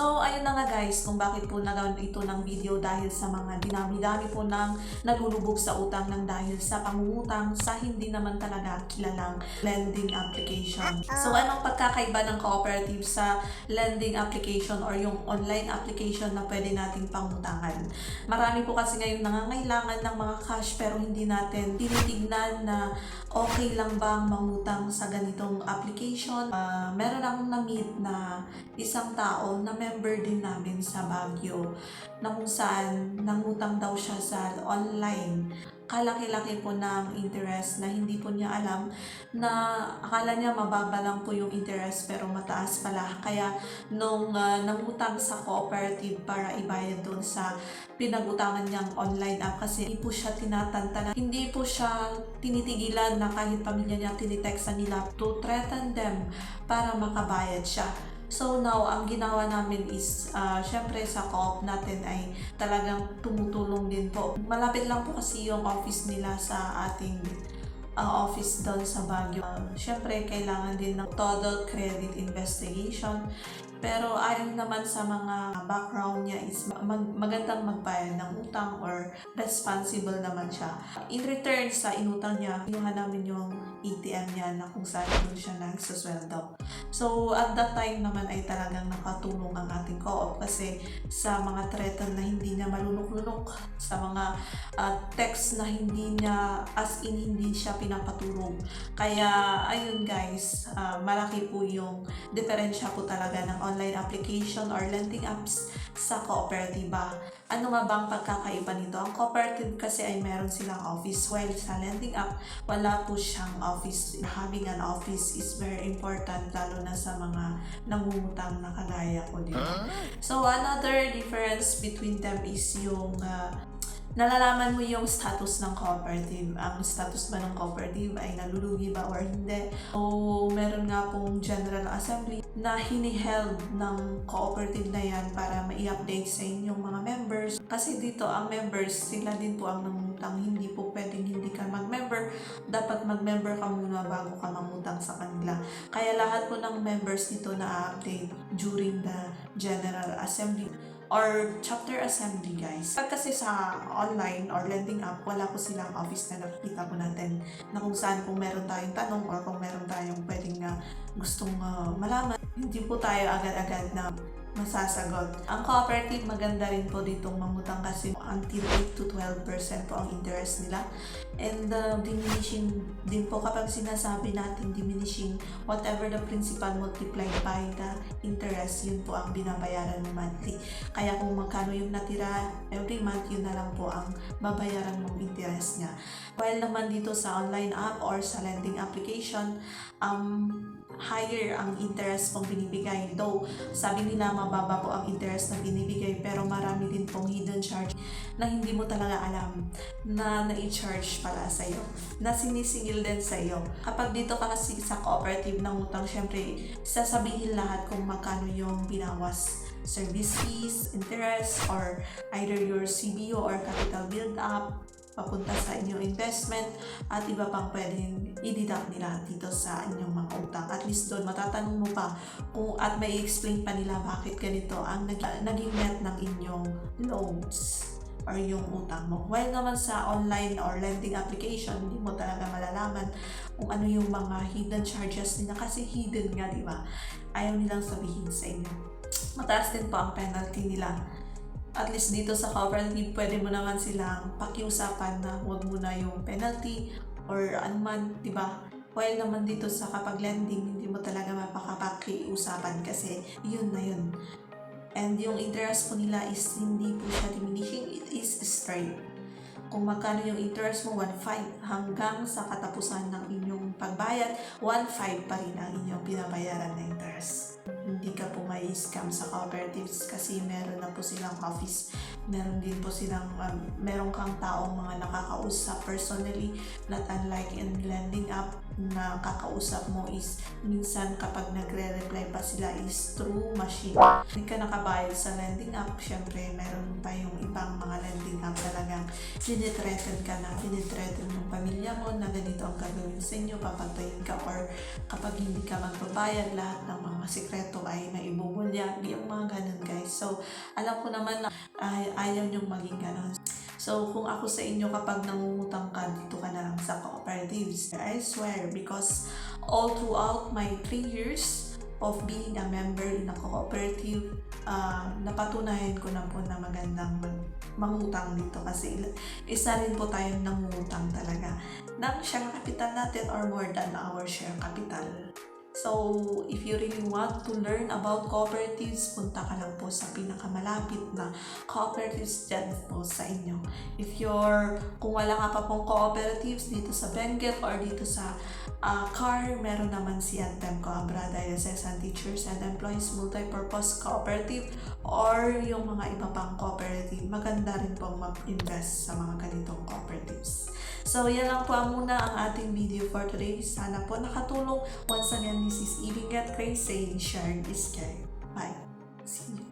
So, ayun na nga guys, kung bakit po nagawa ito ng video dahil sa mga dinami-dami po ng nalulubog sa utang ng dahil sa pangungutang sa hindi naman talaga kilalang lending application. So, anong pagkakaiba ng cooperative sa lending application or yung online application na pwede nating pangutangan? Marami po kasi ngayon nangangailangan ng mga cash pero hindi natin tinitignan na okay lang bang mangutang sa ganitong application. Ah, meron akong na-meet na isang tao na member din namin sa Baguio na kung saan nangutang daw siya sa online. Kalaki-laki po ng interest na hindi po niya alam na akala niya mababa lang po yung interest pero mataas pala. Kaya nung ah, nangutang sa cooperative para ibayad doon sa pinagutangan niyang online app kasi hindi po siya tinatantanan. Hindi po siya tinitigilan na kahit pamilya niya tinitextan nila to threaten them para makabayad siya. So now, ang ginawa namin is, ah, syempre sa co-op natin ay talagang tumutulong din po. Malapit lang po kasi yung office nila sa ating ah, office doon sa Baguio. Ah, syempre, kailangan din ng total credit investigation. Pero ayon naman sa mga background niya is mag- magandang magbayad ng utang or responsible naman siya. In return sa inutang niya, kinuha namin yung ATM niya na kung saan doon siya nagsusweldo. So, at that time naman ay talagang nakatulong ang ating co-op kasi sa mga threaten na hindi niya malunok-lunok, sa mga ah, text na hindi niya, as in hindi siya pinapatulog. Kaya, ayun guys, ah, malaki po yung diferensya po talaga ng online application or lending apps sa kooperatiba. Ano nga bang pagkakaiba nito? Ang cooperative kasi ay meron silang office while sa lending app, wala po siyang office. Having an office is very important lalo na sa mga nangungutang na kagaya ko, di ba? So, another difference between them is yung ah, nalalaman mo yung status ng cooperative. Ang status ba ng cooperative ay nalulugi ba or hindi. O meron nga pong General Assembly na hiniheld ng cooperative na yan para mai-update sa inyong mga members. Kasi dito, ang members, sila din po ang nangutang. Hindi po pwedeng hindi ka mag-member. Dapat mag-member ka muna bago ka mangutang sa kanila. Kaya lahat po ng members dito na-update during the General Assembly or chapter assembly guys. Pag kasi sa online or lending app, wala po silang office na nakikita po natin na kung saan kung meron tayong tanong or kung meron tayong pwedeng uh, gustong uh, malaman, hindi po tayo agad-agad na masasagot. Ang cooperative maganda rin po ditong mangutang kasi until 8 to 12% po ang interest nila. And uh, diminishing din po kapag sinasabi natin diminishing whatever the principal multiplied by the interest, yun po ang binabayaran mo monthly. Kaya kung magkano yung natira every month, yun na lang po ang babayaran mong interest niya. While naman dito sa online app or sa lending application, um, higher ang interest pong binibigay. Though, sabi nila mababa po ang interest na binibigay pero marami din pong hidden charge na hindi mo talaga alam na na-charge pala sa iyo, na sinisingil din sa iyo. Kapag dito ka kasi sa cooperative ng utang, syempre, sasabihin lahat kung magkano yung binawas service fees, interest, or either your CBO or capital build-up, papunta sa inyong investment at iba pang pwedeng i-deduct nila dito sa inyong mga utang. At least doon matatanong mo pa kung at may explain pa nila bakit ganito ang nag- naging net ng inyong loans or yung utang mo. While naman sa online or lending application, hindi mo talaga malalaman kung ano yung mga hidden charges nila kasi hidden nga, di ba? Ayaw nilang sabihin sa inyo. Mataas din po ang penalty nila at least dito sa cooperative, pwede mo naman silang pakiusapan na huwag mo na yung penalty or anuman, di ba? While naman dito sa kapag lending, hindi mo talaga mapakapakiusapan kasi yun na yun. And yung interest po nila is hindi po siya diminishing, it is straight. Kung magkano yung interest mo, 1.5 hanggang sa katapusan ng inyong pagbayad, 1.5 pa rin ang inyong binabayaran na interest. Hindi ka po may scam sa cooperatives kasi meron na po silang office. Meron din po silang, um, meron kang taong mga nakakausap personally, not unlike in lending app na kakausap mo is minsan kapag nagre-reply pa sila is through machine. Hindi ka nakabayad sa lending app, syempre meron pa yung ibang talagang sinitreaten ka na, sinitreaten ng pamilya mo na ganito ang gagawin sa inyo, papatayin ka or kapag hindi ka magbabayad, lahat ng mga sikreto ay naibubunyag, yung mga ganun guys. So, alam ko naman na ay, ayaw niyong maging ganun. So, kung ako sa inyo, kapag nangungutang ka, dito ka na lang sa cooperatives. I swear, because all throughout my three years of being a member in a cooperative, ah, napatunayan ko na po na magandang mag- mangutang dito kasi isa rin po tayong nangungutang talaga ng share capital natin or more than our share capital. So, if you really want to learn about cooperatives, punta ka lang po sa pinakamalapit na cooperatives dyan po sa inyo. If you're, kung wala ka pa pong cooperatives dito sa Benguet or dito sa ah, CAR, meron naman si Antemco Abra Diocese and Teachers and Employees Multipurpose Cooperative or yung mga iba pang cooperative. Maganda rin pong mag-invest sa mga ganitong cooperatives. So, yan lang po muna ang ating video for today. Sana po nakatulong. Once again, this is Ibingat Grace saying sharing is. Bye. See you.